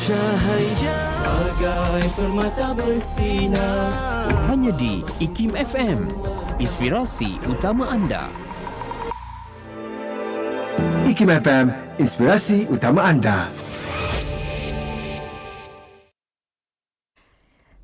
Cahaya bagai permata bersinar Hanya di IKIM FM. Inspirasi utama anda. IKIM FM, inspirasi utama anda.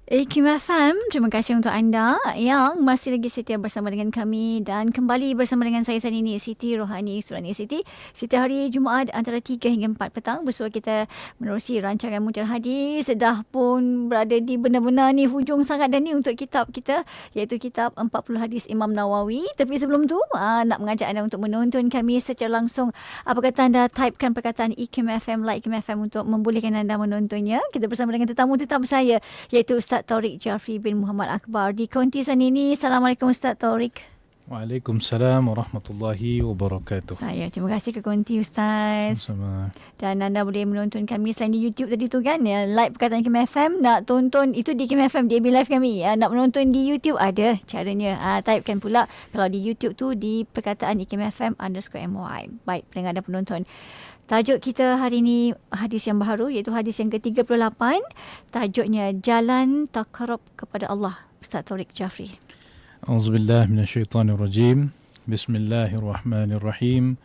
Ikim FM, terima kasih untuk anda yang masih lagi setia bersama dengan kami dan kembali bersama dengan saya saat ini Siti Rohani Surani Siti. Siti hari Jumaat antara 3 hingga 4 petang bersua kita menerusi rancangan Mutir Hadis. Dah pun berada di benar-benar ni hujung sangat dan ni untuk kitab kita iaitu kitab 40 Hadis Imam Nawawi. Tapi sebelum tu aa, nak mengajak anda untuk menonton kami secara langsung. Apa kata anda typekan perkataan Ikim FM, like Ikim FM untuk membolehkan anda menontonnya. Kita bersama dengan tetamu tetap saya iaitu Ustaz Ustaz Taurik Jafri bin Muhammad Akbar di kontisan ini. Assalamualaikum Ustaz Taurik. Waalaikumsalam warahmatullahi wabarakatuh. Saya terima kasih ke konti Ustaz. Sama-sama. Dan anda boleh menonton kami selain di YouTube tadi tu kan. Ya, like perkataan Kim FM. Nak tonton itu di Kim FM. Di AB Live kami. Ya, nak menonton di YouTube ada caranya. Ha, typekan pula kalau di YouTube tu di perkataan Kim FM underscore MY. Baik pendengar dan penonton. Tajuk kita hari ini hadis yang baru iaitu hadis yang ke-38. Tajuknya Jalan Takarub kepada Allah. Ustaz Taurik Jafri. Auzubillah minasyaitanirrajim. Bismillahirrahmanirrahim.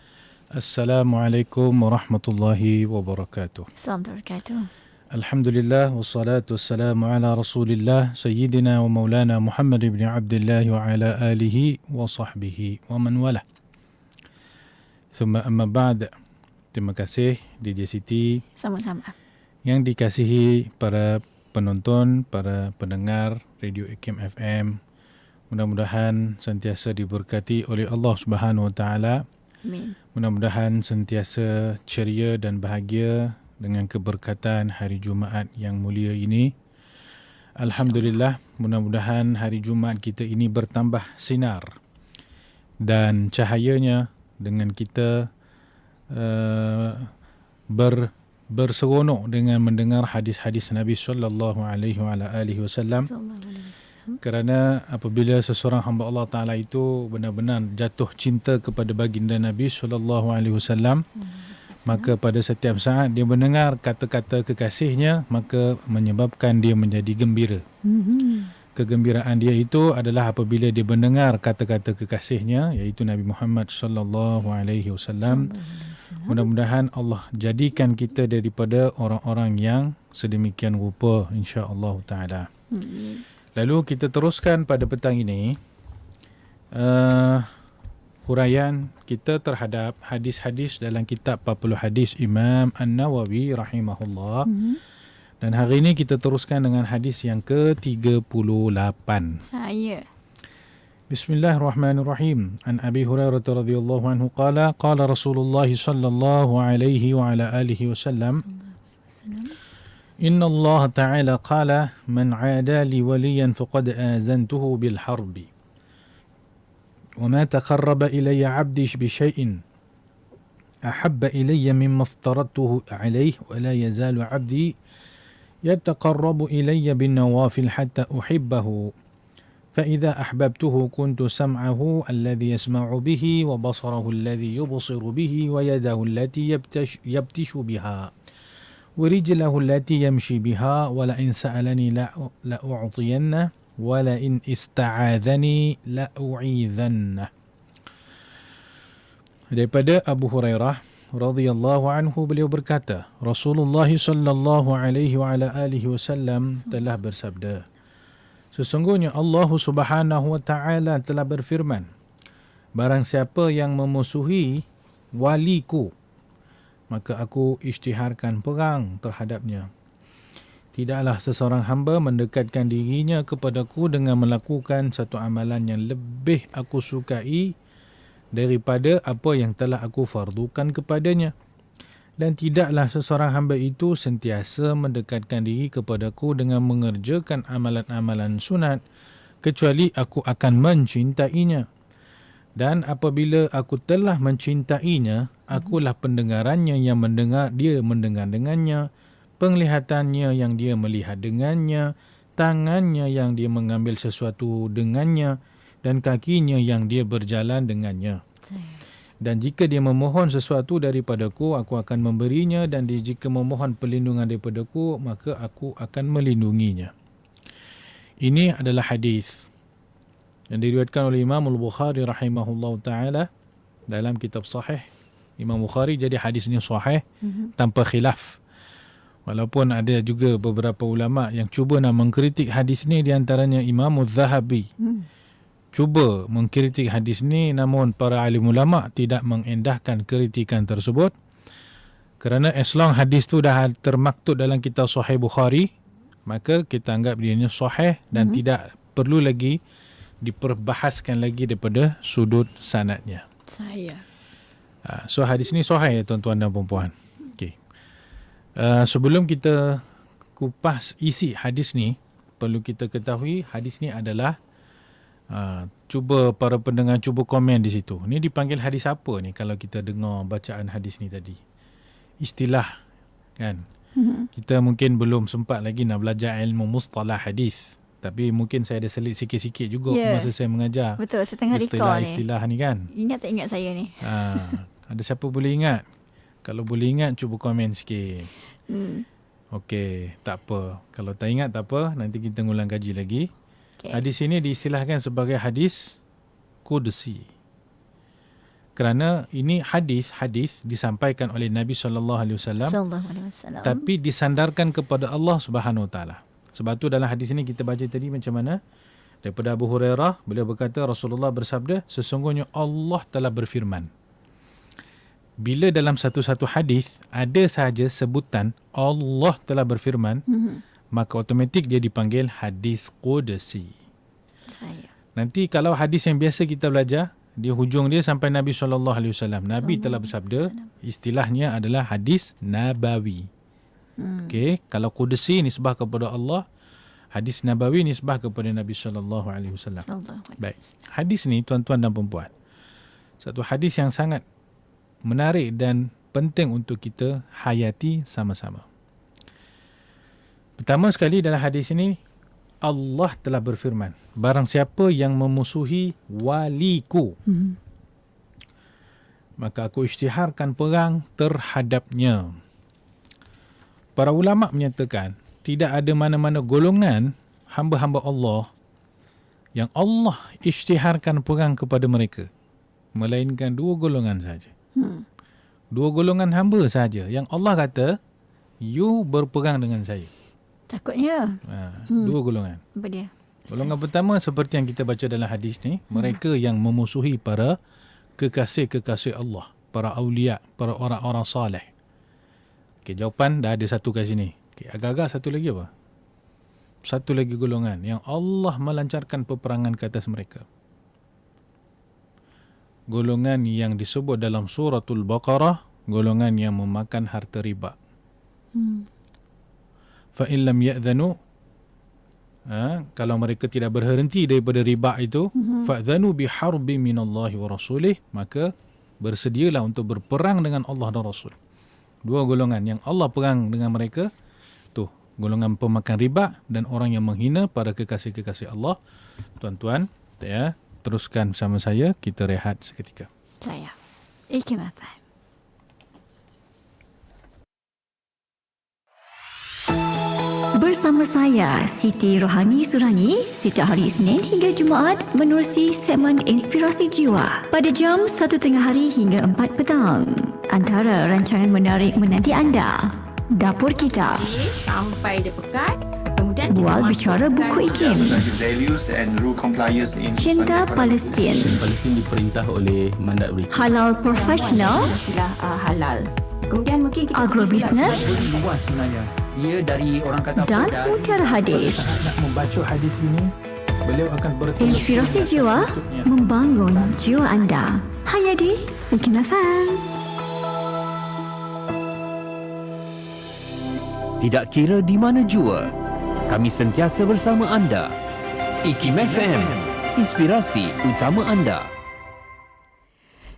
Assalamualaikum warahmatullahi wabarakatuh. Assalamualaikum warahmatullahi Alhamdulillah wassalatu wassalamu ala Rasulillah sayyidina wa maulana Muhammad ibn Abdullah wa ala alihi wa sahbihi wa man wala. Thumma amma ba'd. Terima kasih DJ Siti Sama-sama. yang dikasihi para penonton, para pendengar Radio Ikim FM. Mudah-mudahan sentiasa diberkati oleh Allah Subhanahu Wa Taala. Amin. Mudah-mudahan sentiasa ceria dan bahagia dengan keberkatan hari Jumaat yang mulia ini. Alhamdulillah, mudah-mudahan hari Jumaat kita ini bertambah sinar dan cahayanya dengan kita uh, ber berseronok dengan mendengar hadis-hadis Nabi sallallahu alaihi wa alihi wasallam. Kerana apabila seseorang hamba Allah taala itu benar-benar jatuh cinta kepada baginda Nabi sallallahu alaihi wasallam maka pada setiap saat dia mendengar kata-kata kekasihnya maka menyebabkan dia menjadi gembira. Mhm. kegembiraan dia itu adalah apabila dia mendengar kata-kata kekasihnya iaitu Nabi Muhammad Sallallahu alaihi wasallam. Mudah-mudahan Allah jadikan kita daripada orang-orang yang sedemikian rupa insya-Allah taala. Amin. Lalu kita teruskan pada petang ini uh, huraian kita terhadap hadis-hadis dalam kitab 40 hadis Imam An-Nawawi rahimahullah. Mhm. Dan hari ini kita teruskan dengan hadis yang ke-38. Saya. بسم الله الرحمن الرحيم عن أبي هريرة رضي الله عنه قال قال رسول الله صلى الله عليه وعلى آله وسلم. إن الله تعالى قال من عادى لي وليا فقد آزنته بالحرب وما تقرب إلي عبدي بشيء أحب إلي مما افترضته عليه ولا يزال عبدي يتقرب إلي بالنوافل حتى أحبه فإذا أحببته كنت سمعه الذي يسمع به وبصره الذي يبصر به ويده التي يبتش, يبتش بها ورجله التي يمشي بها ولئن سألني لأ- لأعطينه ولئن استعاذني لأعيذنه daripada Abu Hurairah radhiyallahu anhu beliau berkata Rasulullah sallallahu alaihi wa ala alihi wasallam telah bersabda Sesungguhnya Allah Subhanahu wa taala telah berfirman Barang siapa yang memusuhi waliku maka aku isytiharkan perang terhadapnya Tidaklah seseorang hamba mendekatkan dirinya kepadaku dengan melakukan satu amalan yang lebih aku sukai daripada apa yang telah aku fardukan kepadanya. Dan tidaklah seseorang hamba itu sentiasa mendekatkan diri kepadaku dengan mengerjakan amalan-amalan sunat kecuali aku akan mencintainya. Dan apabila aku telah mencintainya, akulah pendengarannya yang mendengar dia mendengar dengannya, penglihatannya yang dia melihat dengannya, tangannya yang dia mengambil sesuatu dengannya, dan kakinya yang dia berjalan dengannya. Dan jika dia memohon sesuatu daripadaku aku akan memberinya. Dan dia jika memohon perlindungan daripadaku maka aku akan melindunginya. Ini adalah hadis yang diriwayatkan oleh Imam Al-Bukhari rahimahullahu taala dalam kitab sahih. Imam Bukhari jadi hadis ini sahih mm-hmm. tanpa khilaf. Walaupun ada juga beberapa ulama yang cuba nak mengkritik hadis ni di antaranya Imam Az-Zahabi mm cuba mengkritik hadis ni namun para alim ulama tidak mengendahkan kritikan tersebut kerana as long hadis tu dah termaktub dalam kitab sahih Bukhari maka kita anggap dia ni sahih dan mm-hmm. tidak perlu lagi diperbahaskan lagi daripada sudut sanadnya. Saya. Uh, so hadis ni sahih ya tuan-tuan dan puan-puan. Okey. Uh, sebelum kita kupas isi hadis ni perlu kita ketahui hadis ni adalah Ha, cuba para pendengar cuba komen di situ. Ni dipanggil hadis apa ni kalau kita dengar bacaan hadis ni tadi? Istilah kan. Mm-hmm. Kita mungkin belum sempat lagi nak belajar ilmu mustalah hadis. Tapi mungkin saya ada selit sikit-sikit juga yeah. masa saya mengajar. Betul, setengah istilah, recall istilah ni. kan. Ingat tak ingat saya ni? Ha, ada siapa boleh ingat? Kalau boleh ingat cuba komen sikit. Hmm. Okey, tak apa. Kalau tak ingat tak apa, nanti kita ngulang kaji lagi. Okay. Hadis ini diistilahkan sebagai hadis kudsi. Kerana ini hadis-hadis disampaikan oleh Nabi sallallahu alaihi wasallam tapi disandarkan kepada Allah Subhanahu taala. Sebab tu dalam hadis ini kita baca tadi macam mana? Daripada Abu Hurairah, beliau berkata Rasulullah bersabda, sesungguhnya Allah telah berfirman. Bila dalam satu-satu hadis ada sahaja sebutan Allah telah berfirman, mm-hmm maka automatik dia dipanggil hadis qudsi. Saya. Nanti kalau hadis yang biasa kita belajar, di hujung dia sampai Nabi sallallahu alaihi wasallam. Nabi telah bersabda, istilahnya adalah hadis nabawi. Hmm. Okey, kalau qudsi nisbah kepada Allah, hadis nabawi nisbah kepada Nabi sallallahu alaihi wasallam. Baik. Hadis ni tuan-tuan dan puan-puan. Satu hadis yang sangat menarik dan penting untuk kita hayati sama-sama. Pertama sekali dalam hadis ini Allah telah berfirman, barang siapa yang memusuhi waliku hmm. maka aku isytiharkan perang terhadapnya. Para ulama menyatakan tidak ada mana-mana golongan hamba-hamba Allah yang Allah isytiharkan perang kepada mereka melainkan dua golongan saja. Hmm. Dua golongan hamba saja yang Allah kata you berperang dengan saya. Takutnya. Ha, hmm. Dua golongan. Apa dia? Golongan pertama seperti yang kita baca dalam hadis ni. Hmm. Mereka yang memusuhi para kekasih-kekasih Allah. Para awliya, para orang-orang salih. Okay, jawapan dah ada satu kat sini. Okay, agak-agak satu lagi apa? Satu lagi golongan yang Allah melancarkan peperangan ke atas mereka. Golongan yang disebut dalam suratul Baqarah, golongan yang memakan harta riba. Hmm fa in lam ya'dhanu. Ha, kalau mereka tidak berhenti daripada riba itu mm-hmm. fa'dhanu bi harbi minallahi wa rasulih maka bersedialah untuk berperang dengan Allah dan Rasul. Dua golongan. Yang Allah perang dengan mereka tu golongan pemakan riba dan orang yang menghina para kekasih-kekasih Allah. Tuan-tuan ya teruskan bersama saya kita rehat seketika. Saya Ikim Bersama saya, Siti Rohani Surani, setiap hari Isnin hingga Jumaat menerusi segmen Inspirasi Jiwa pada jam 1 tengah hari hingga 4 petang. Antara rancangan menarik menanti anda, Dapur Kita. Sampai dia pekat, kemudian Bual bicara buku iklim. Cinta Palestin. Palestin diperintah oleh mandat British. Halal Profesional. Istilah uh, halal. Kemudian mungkin kita Agrobisnes. Luas sebenarnya. Ia dari orang kata dan Mutiara Hadis. Nak membaca hadis ini, beliau akan bertemu. Inspirasi jiwa membangun jiwa anda. Hanya di Bikin FM. Tidak kira di mana jua, kami sentiasa bersama anda. IKIM FM, inspirasi utama anda.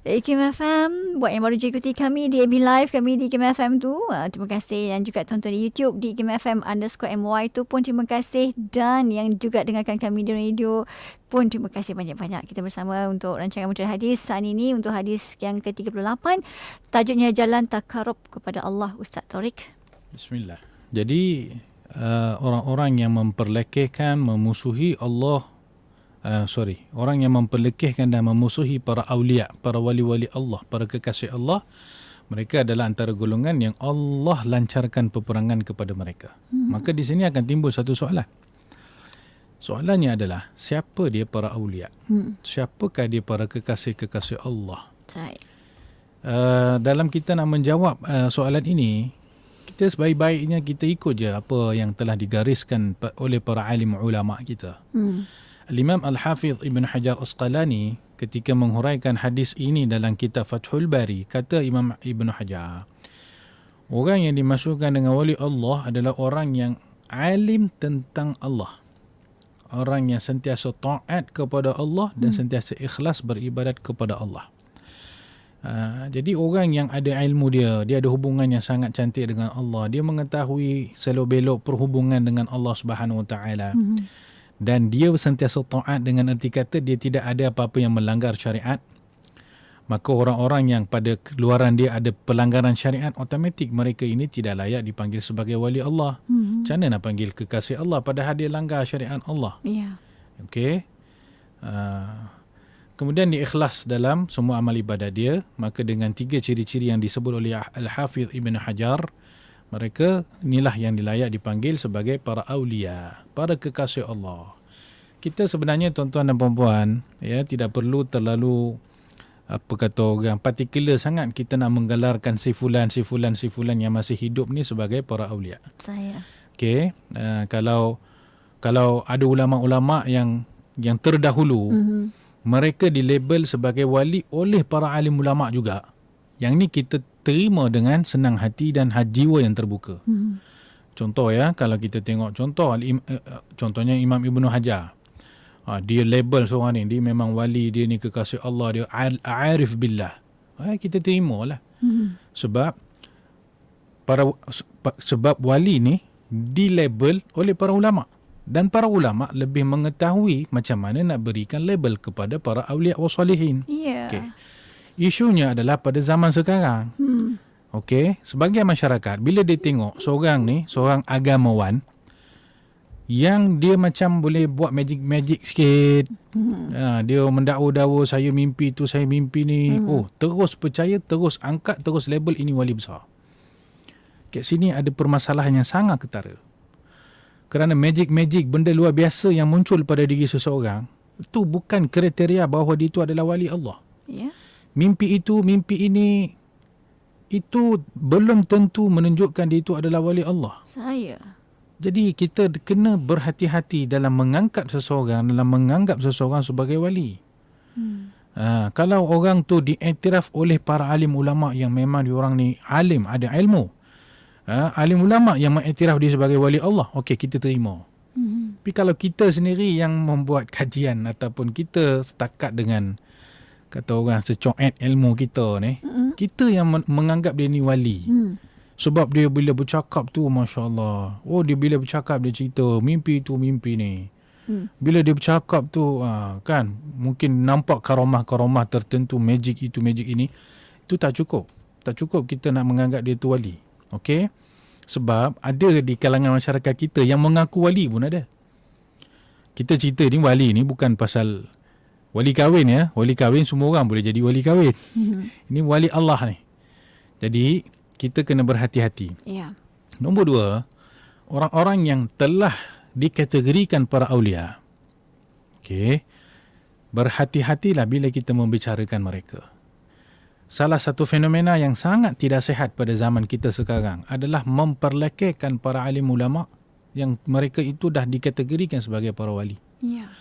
Ikim FM buat yang baru je ikuti kami di AB Live kami di Ikim FM tu. Uh, terima kasih dan juga tonton di YouTube di Ikim FM underscore MY tu pun terima kasih. Dan yang juga dengarkan kami di radio pun terima kasih banyak-banyak. Kita bersama untuk rancangan Mutiara Hadis saat ini untuk hadis yang ke-38 tajuknya Jalan Takarub kepada Allah Ustaz Torik Bismillah. Jadi uh, orang-orang yang memperlekehkan, memusuhi Allah uh, sorry, orang yang memperlekehkan dan memusuhi para awliya, para wali-wali Allah, para kekasih Allah, mereka adalah antara golongan yang Allah lancarkan peperangan kepada mereka. Hmm. Maka di sini akan timbul satu soalan. Soalannya adalah siapa dia para awliya? hmm. Siapakah dia para kekasih-kekasih Allah? Baik. Uh, dalam kita nak menjawab uh, soalan ini, kita sebaik-baiknya kita ikut je apa yang telah digariskan oleh para alim ulama kita. Hmm. Al-Imam Al-Hafidh Ibn Hajar Asqalani ketika menghuraikan hadis ini dalam kitab Fathul Bari, kata Imam Ibn Hajar, orang yang dimasukkan dengan wali Allah adalah orang yang alim tentang Allah. Orang yang sentiasa taat kepada Allah dan sentiasa ikhlas beribadat kepada Allah. Uh, jadi orang yang ada ilmu dia, dia ada hubungan yang sangat cantik dengan Allah. Dia mengetahui selok-belok perhubungan dengan Allah Subhanahu Wa Taala. Hmm. Dan dia sentiasa taat dengan erti kata dia tidak ada apa-apa yang melanggar syariat. Maka orang-orang yang pada keluaran dia ada pelanggaran syariat, automatik mereka ini tidak layak dipanggil sebagai wali Allah. Hmm. Macam mana nak panggil kekasih Allah padahal dia langgar syariat Allah? Ya. Okey. Uh, kemudian dia ikhlas dalam semua amal ibadah dia, maka dengan tiga ciri-ciri yang disebut oleh Al-Hafidh Ibn Hajar, mereka inilah yang dilayak dipanggil sebagai para awliya, para kekasih Allah. Kita sebenarnya tuan-tuan dan puan-puan, ya, tidak perlu terlalu apa kata orang particular sangat kita nak menggelarkan si fulan si fulan si fulan yang masih hidup ni sebagai para awliya. Saya. Okey, uh, kalau kalau ada ulama-ulama yang yang terdahulu Hmm. mereka dilabel sebagai wali oleh para alim ulama juga. Yang ni kita terima dengan senang hati dan jiwa yang terbuka. Hmm. Contoh ya, kalau kita tengok contoh eh, eh, contohnya Imam Ibnu Hajar. Ha, dia label seorang ni, dia memang wali, dia ni kekasih Allah, dia arif billah. Ha, kita terima lah. Hmm. Sebab para sebab wali ni dilabel oleh para ulama dan para ulama lebih mengetahui macam mana nak berikan label kepada para awliya wa. Ya. Okey. Isunya adalah pada zaman sekarang. Hmm. Okey, sebagai masyarakat bila dia tengok seorang ni, seorang agamawan yang dia macam boleh buat magic-magic sikit. Hmm. Ha, dia mendakwa-dakwa saya mimpi tu, saya mimpi ni. Hmm. Oh, terus percaya, terus angkat, terus label ini wali besar. Kat sini ada permasalahan yang sangat ketara. Kerana magic-magic benda luar biasa yang muncul pada diri seseorang itu bukan kriteria bahawa dia itu adalah wali Allah. Ya. Mimpi itu, mimpi ini itu belum tentu menunjukkan dia itu adalah wali Allah. Saya. Jadi kita kena berhati-hati dalam mengangkat seseorang, dalam menganggap seseorang sebagai wali. Hmm. Ha, kalau orang tu diiktiraf oleh para alim ulama yang memang diorang ni alim, ada ilmu. Ha, alim ulama yang mengiktiraf dia sebagai wali Allah, okey kita terima. Hmm. Tapi kalau kita sendiri yang membuat kajian ataupun kita setakat dengan kata orang secoet ilmu kita ni, Hmm. kita yang men- menganggap dia ni wali. Hmm. Sebab dia bila bercakap tu Masya Allah Oh dia bila bercakap dia cerita Mimpi tu mimpi ni Hmm. Bila dia bercakap tu ah, Kan Mungkin nampak karomah-karomah tertentu Magic itu magic ini Itu tak cukup Tak cukup kita nak menganggap dia tu wali Okey Sebab ada di kalangan masyarakat kita Yang mengaku wali pun ada Kita cerita ni wali ni bukan pasal Wali kahwin ya Wali kahwin semua orang boleh jadi wali kahwin. Ini wali Allah ni Jadi kita kena berhati-hati Ya. Nombor dua, orang-orang yang telah dikategorikan para awliya. Okey. Berhati-hatilah bila kita membicarakan mereka. Salah satu fenomena yang sangat tidak sehat pada zaman kita sekarang adalah memperlekehkan para alim ulama yang mereka itu dah dikategorikan sebagai para wali. Ya.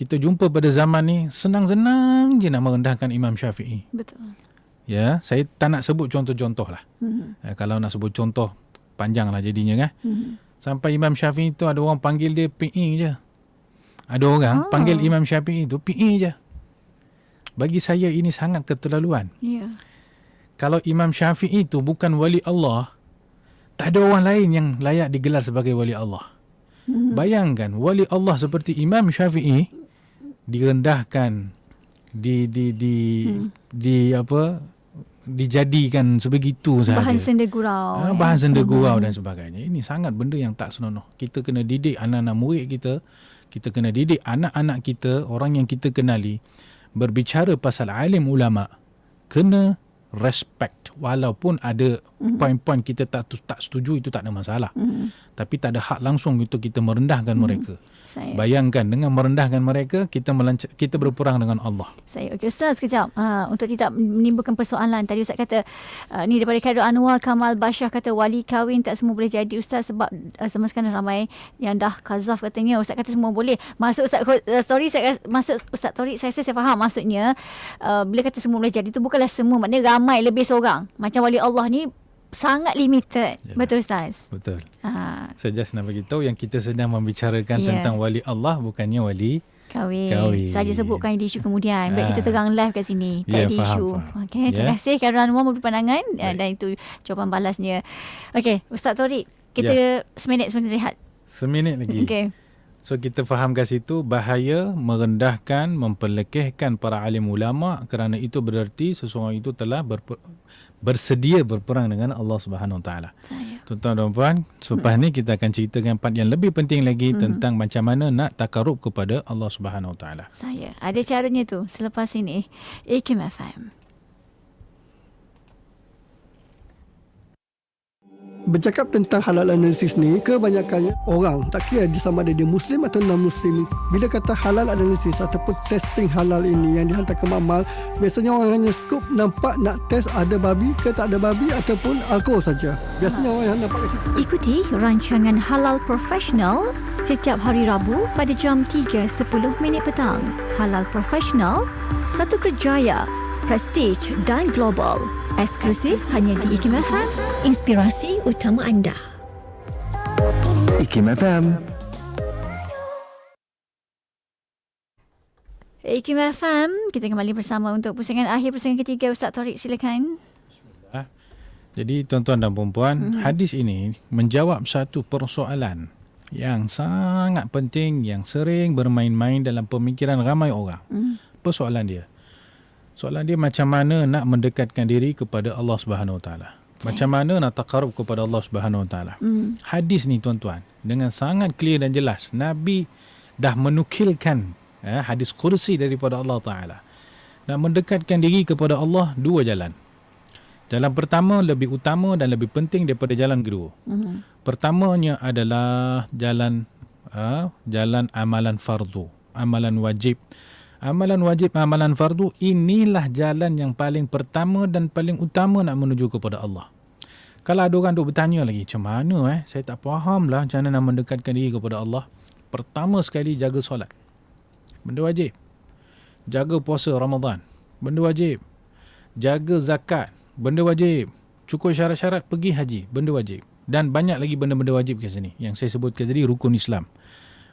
Kita jumpa pada zaman ni senang-senang je nak merendahkan Imam Syafi'i. Betul. Ya, saya tak nak sebut contoh-contoh lah. Hmm. Eh, kalau nak sebut contoh panjang lah jadinya kan. Hmm. Sampai Imam Syafi'i tu ada orang panggil dia PE je. Ada orang Ah. panggil Imam Syafi'i tu PE je. Bagi saya ini sangat keterlaluan. Ya. Kalau Imam Syafi'i itu bukan wali Allah, tak ada orang lain yang layak digelar sebagai wali Allah. Mhm. Bayangkan wali Allah seperti Imam Syafi'i direndahkan di di di Hmm. di apa dijadikan sebegitu sahaja. Bahan senda gurau. Eh. bahan senda gurau Mhm. dan sebagainya. Ini sangat benda yang tak senonoh. Kita kena didik anak-anak murid kita, kita kena didik anak-anak kita, orang yang kita kenali berbicara pasal alim ulama kena respect walaupun ada Mhm. poin-poin kita tak tak setuju itu tak ada masalah. Mhm. Tapi tak ada hak langsung untuk kita merendahkan mereka. Saya. Bayangkan dengan merendahkan mereka kita melanc- kita berperang dengan Allah. Saya. Okey Ustaz sekejap. Ha, untuk tidak menimbulkan persoalan. Tadi Ustaz kata uh, ni daripada Khairul Anwar Kamal Bashar kata wali kahwin tak semua boleh jadi Ustaz sebab uh, sama sekarang ramai yang dah kazaf katanya. Ustaz kata semua boleh. Maksud Ustaz uh, sorry saya maksud Ustaz Torik saya, saya, saya faham maksudnya uh, bila kata semua boleh jadi tu bukanlah semua maknanya ramai lebih seorang. Macam wali Allah ni sangat limited. Ya. Betul Ustaz? Betul. Ha, Saya just nak bagi tahu yang kita sedang membicarakan Ya. tentang wali Allah bukannya wali kahwin. Kahwin. Saja sebutkan isu kemudian. Baik Ah. kita terang live kat sini. Tak Ya, ada faham, isu. faham. Okey, terima Ya. kasih Khairul Anwar memberi pandangan uh, Baik. dan itu jawapan balasnya. Okey, Ustaz Torik, kita seminit seminit rehat. seminit lagi. Okey. So kita faham kat situ bahaya merendahkan, memperlekehkan para alim ulama kerana itu bererti seseorang itu telah berper, bersedia berperang dengan Allah Subhanahu Wa Taala. Tuan-tuan dan puan, selepas ni kita akan ceritakan part yang lebih penting lagi Hmm. tentang macam mana nak takarub kepada Allah Subhanahu Wa Taala. Saya. Ada caranya tu selepas ini. Ikim FM. Bercakap tentang halal analisis ni kebanyakannya orang tak kira dia sama ada dia muslim atau non muslim bila kata halal analisis ataupun testing halal ini yang dihantar ke mamal biasanya orang hanya skop nampak nak test ada babi ke tak ada babi ataupun alkohol saja biasanya orang yang nampak kat situ Ikuti rancangan Halal Profesional setiap hari Rabu pada jam 3.10 minit petang. Halal Profesional, satu kerjaya, prestige dan global. Eksklusif hanya di IKIM FM, inspirasi utama anda. IKIM FM IKIM FM, kita kembali bersama untuk pusingan akhir pusingan ketiga. Ustaz Torik, silakan. Jadi tuan-tuan dan puan-puan, Mhm. mm-hmm. hadis ini menjawab satu persoalan yang sangat penting yang sering bermain-main dalam pemikiran ramai orang. Hmm. Apa soalan dia? Soalan dia macam mana nak mendekatkan diri kepada Allah Subhanahu Wa Taala. Macam mana nak takarub kepada Allah Subhanahu Wa Taala. Hmm. Hadis ni tuan-tuan dengan sangat clear dan jelas Nabi dah menukilkan eh, hadis kursi daripada Allah Taala. Nak mendekatkan diri kepada Allah dua jalan. Jalan pertama lebih utama dan lebih penting daripada jalan kedua. Hmm. Pertamanya adalah jalan uh, jalan amalan fardu, amalan wajib. Amalan wajib, amalan fardu inilah jalan yang paling pertama dan paling utama nak menuju kepada Allah. Kalau ada orang duk bertanya lagi, macam mana eh? Saya tak faham lah macam mana nak mendekatkan diri kepada Allah. Pertama sekali jaga solat. Benda wajib. Jaga puasa Ramadan. Benda wajib. Jaga zakat. Benda wajib. Cukup syarat-syarat pergi haji. Benda wajib. Dan banyak lagi benda-benda wajib kat sini. Yang saya sebutkan tadi rukun Islam.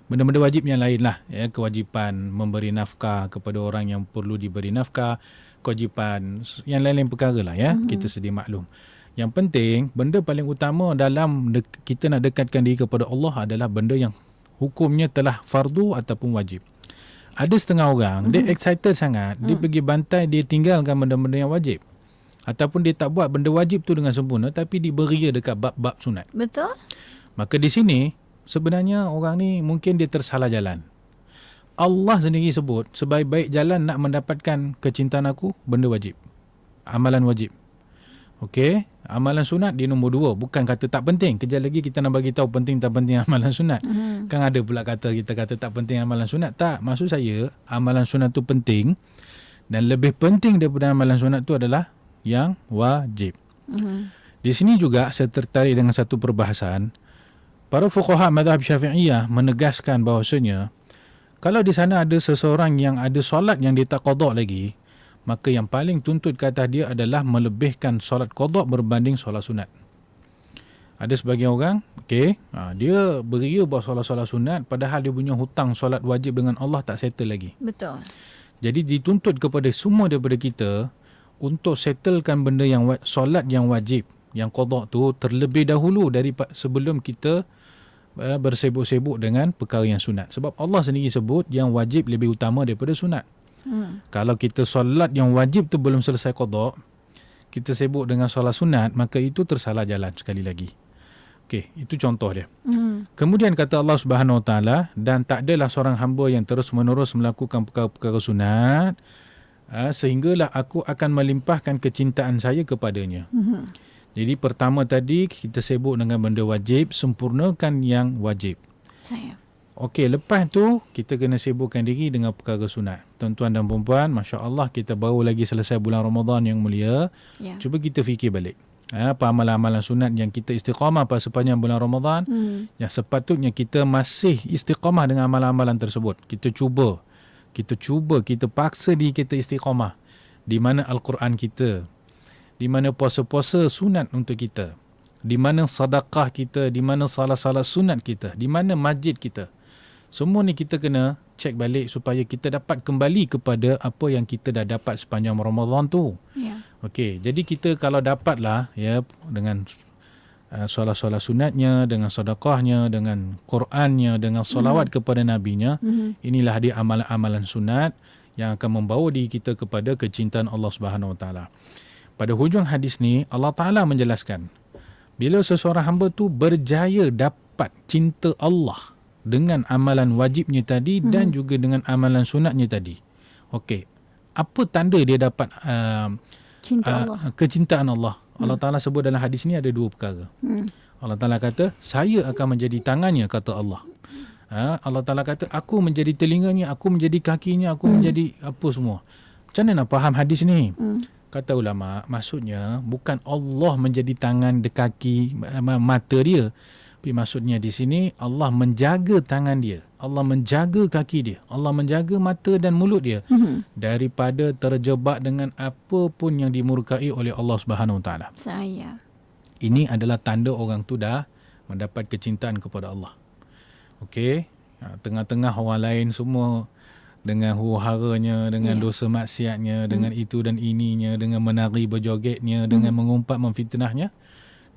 Benda-benda wajib yang lain lah. Ya, kewajipan memberi nafkah kepada orang yang perlu diberi nafkah. Kewajipan yang lain-lain perkara lah ya. Mm-hmm. Kita sedia maklum. Yang penting, benda paling utama dalam kita nak dekatkan diri kepada Allah adalah benda yang hukumnya telah fardu ataupun wajib. Ada setengah orang, mm-hmm. dia excited sangat. Dia pergi bantai, dia tinggalkan benda-benda yang wajib. Ataupun dia tak buat benda wajib tu dengan sempurna tapi diberia dekat bab-bab sunat. Betul? Maka di sini sebenarnya orang ni mungkin dia tersalah jalan. Allah sendiri sebut sebaik-baik jalan nak mendapatkan kecintaan aku benda wajib. Amalan wajib. Okey, amalan sunat di nombor dua. Bukan kata tak penting. Kejap lagi kita nak bagi tahu penting tak penting amalan sunat. Hmm. Kan ada pula kata kita kata tak penting amalan sunat. Tak, maksud saya amalan sunat tu penting dan lebih penting daripada amalan sunat tu adalah yang wajib. Hmm. Di sini juga saya tertarik dengan satu perbahasan. Para fuqaha madhab syafi'iyah menegaskan bahawasanya kalau di sana ada seseorang yang ada solat yang dia tak qadha lagi, maka yang paling tuntut ke atas dia adalah melebihkan solat qadha berbanding solat sunat. Ada sebagian orang, okey, ha, dia beria buat solat-solat sunat padahal dia punya hutang solat wajib dengan Allah tak settle lagi. Betul. Jadi dituntut kepada semua daripada kita untuk settlekan benda yang solat yang wajib, yang qada tu terlebih dahulu dari sebelum kita uh, bersibuk-sibuk dengan perkara yang sunat. Sebab Allah sendiri sebut yang wajib lebih utama daripada sunat. Hmm. Kalau kita solat yang wajib tu belum selesai qada, kita sibuk dengan solat sunat, maka itu tersalah jalan sekali lagi. Okey, itu contoh dia. Hmm. Kemudian kata Allah Subhanahu Wa Taala dan tak adalah seorang hamba yang terus-menerus melakukan perkara-perkara sunat uh, sehinggalah aku akan melimpahkan kecintaan saya kepadanya. Hmm. Jadi pertama tadi kita sibuk dengan benda wajib, sempurnakan yang wajib. Saya. Okey, lepas tu kita kena sibukkan diri dengan perkara sunat. Tuan-tuan dan puan-puan, masya-Allah kita baru lagi selesai bulan Ramadan yang mulia. Ya. Cuba kita fikir balik. Ha, apa amalan-amalan sunat yang kita istiqamah pada sepanjang bulan Ramadan Hmm. yang sepatutnya kita masih istiqamah dengan amalan-amalan tersebut. Kita cuba. Kita cuba, kita paksa diri kita istiqamah. Di mana Al-Quran kita. Di mana puasa-puasa sunat untuk kita. Di mana sedekah kita, di mana salah-salah sunat kita, di mana masjid kita. Semua ni kita kena cek balik supaya kita dapat kembali kepada apa yang kita dah dapat sepanjang Ramadan tu. Ya. Okey, jadi kita kalau dapatlah ya dengan uh, solat-solat sunatnya, dengan sedekahnya, dengan Qurannya, dengan solawat kepada nabinya, Mhm. inilah dia amalan-amalan sunat yang akan membawa diri kita kepada kecintaan Allah Subhanahu Wa Taala. Pada hujung hadis ni Allah Taala menjelaskan bila seseorang hamba tu berjaya dapat cinta Allah dengan amalan wajibnya tadi Mhm. dan juga dengan amalan sunatnya tadi. Okey. Apa tanda dia dapat uh, Cinta Ah, Allah. kecintaan Allah. Allah Taala sebut dalam hadis ni ada dua perkara. Hmm. Allah Taala kata, saya akan menjadi tangannya kata Allah. Ha, Allah Taala kata, aku menjadi telinganya, aku menjadi kakinya, aku menjadi apa semua. Macam mana nak faham hadis ni? Hmm. Kata ulama, maksudnya bukan Allah menjadi tangan, de kaki, ma- mata dia. Tapi maksudnya di sini Allah menjaga tangan dia. Allah menjaga kaki dia. Allah menjaga mata dan mulut dia Mhm. daripada terjebak dengan apa pun yang dimurkai oleh Allah Subhanahu Wa Taala. Saya. Ini adalah tanda orang tu dah mendapat kecintaan kepada Allah. Okey, Ha, tengah-tengah orang lain semua dengan huru-haranya, dengan Ya. dosa maksiatnya, dengan itu dan ininya, dengan menari berjogetnya, dengan mengumpat memfitnahnya,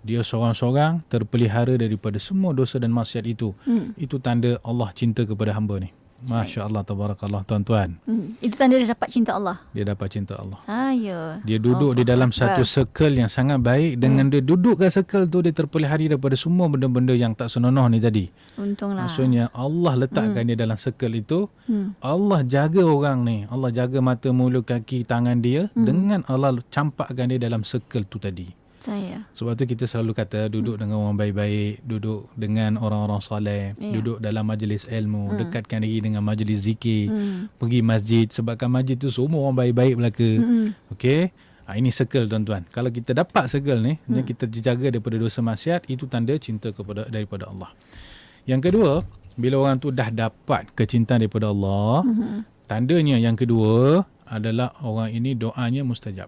dia seorang-seorang terpelihara daripada semua dosa dan maksiat itu. Hmm. Itu tanda Allah cinta kepada hamba ni. Masya Allah, tabarakallah tuan-tuan. Hmm. Itu tanda dia dapat cinta Allah. Dia dapat cinta Allah. Saya. Dia duduk di Allah dalam Akbar. satu circle yang sangat baik. Dengan dia duduk kat circle tu, dia terpelihara daripada semua benda-benda yang tak senonoh ni tadi. Untunglah. Maksudnya Allah letakkan dia dalam circle itu. Hmm. Allah jaga orang ni. Allah jaga mata, mulut, kaki, tangan dia. Dengan Allah campakkan dia dalam circle tu tadi. Saya. Sebab tu kita selalu kata duduk dengan orang baik-baik, duduk dengan orang-orang soleh, Ya. duduk dalam majlis ilmu, dekatkan diri dengan majlis zikir, Hmm. pergi masjid sebabkan masjid tu semua orang baik-baik belaka. Hmm. Okey. Ha, ini circle tuan-tuan. Kalau kita dapat circle ni, hmm. kita dijaga daripada dosa maksiat, itu tanda cinta kepada daripada Allah. Yang kedua, bila orang tu dah dapat kecintaan daripada Allah, hmm. tandanya yang kedua adalah orang ini doanya mustajab.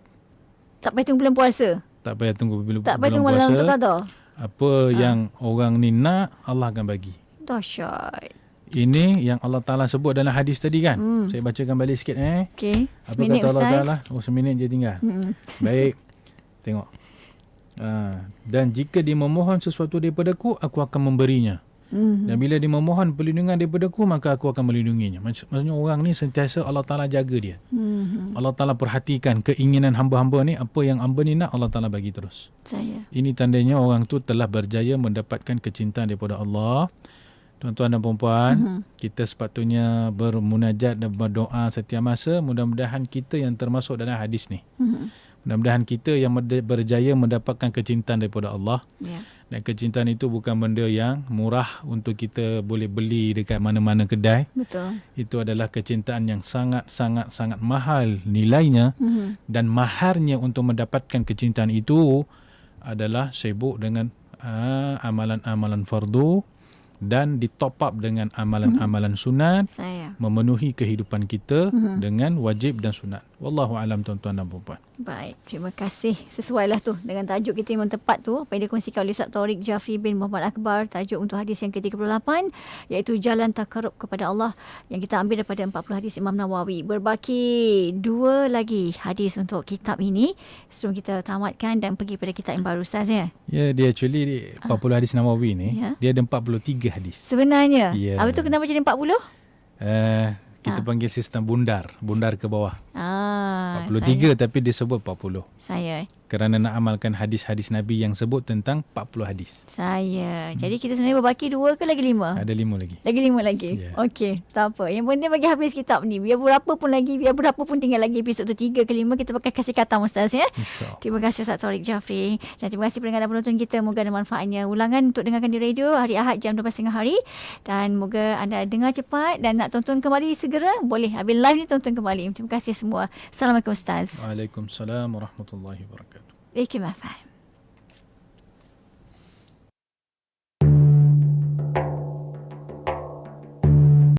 Tak payah tunggu bulan puasa. Tak payah tunggu bila Tak payah tunggu malam puasa. qada. Apa yang orang ni nak, Allah akan bagi. Dahsyat. Ini yang Allah Ta'ala sebut dalam hadis tadi kan. Hmm. Saya bacakan balik sikit eh. Okey. Apa Seminit kata Allah Ustaz. Ta'ala? Oh, seminit je tinggal. Hmm. Baik. Tengok. Ha, dan jika dia memohon sesuatu daripada aku, aku akan memberinya. Hmm. Dan bila dia memohon perlindungan daripada aku, maka aku akan melindunginya. Maksud- Maksudnya orang ni sentiasa Allah Ta'ala jaga dia. Hmm. Allah Ta'ala perhatikan keinginan hamba-hamba ni, apa yang hamba ni nak, Allah Ta'ala bagi terus. Saya. Ini tandanya orang tu telah berjaya mendapatkan kecintaan daripada Allah. Tuan-tuan dan puan-puan, Mhm. kita sepatutnya bermunajat dan berdoa setiap masa. Mudah-mudahan kita yang termasuk dalam hadis ni. Hmm. Mudah-mudahan kita yang berjaya mendapatkan kecintaan daripada Allah. Ya. Dan kecintaan itu bukan benda yang murah untuk kita boleh beli dekat mana-mana kedai. Betul. Itu adalah kecintaan yang sangat-sangat-sangat mahal nilainya. Hmm. Dan maharnya untuk mendapatkan kecintaan itu adalah sibuk dengan uh, amalan-amalan fardu dan ditop up dengan amalan-amalan sunat Saya. memenuhi kehidupan kita Mhm. dengan wajib dan sunat. Wallahu alam tuan-tuan dan puan-puan. Baik, terima kasih. Sesuailah tu dengan tajuk kita memang tepat tu. Apa yang dikongsikan oleh Ustaz Taurik Jafri bin Muhammad Akbar. Tajuk untuk hadis yang ke-38 iaitu Jalan Takarub kepada Allah yang kita ambil daripada 40 hadis Imam Nawawi. Berbaki dua lagi hadis untuk kitab ini sebelum kita tamatkan dan pergi pada kitab yang baru Ustaz ya. Ya, dia actually di 40 hadis Nawawi ni, Ya. dia ada 43 hadis. Sebenarnya. Ya. Apa tu kenapa jadi 40? Uh, kita panggil sistem bundar, bundar ke bawah. Ah, 43 tapi dia sebut 40. Saya. Kerana nak amalkan hadis-hadis Nabi yang sebut tentang 40 hadis. Saya. Jadi kita sebenarnya berbaki dua ke lagi lima? Ada lima lagi. Lagi lima lagi. Ya. Okey, tak apa. Yang penting bagi habis kitab ni. Biar berapa pun lagi, biar berapa pun tinggal lagi episod tu tiga ke lima, kita pakai kasih kata Ustaz ya. InsyaAllah. Terima kasih Ustaz Taurik Jafri. Dan terima kasih pendengar dan penonton kita. Moga ada manfaatnya. Ulangan untuk dengarkan di radio hari Ahad jam 12.30 hari. Dan moga anda dengar cepat dan nak tonton kembali segera. Boleh. Habis live ni tonton kembali. Terima kasih semua. Assalamualaikum Ustaz. Waalaikumsalam warahmatullahi wabarakatuh. Ikim FM.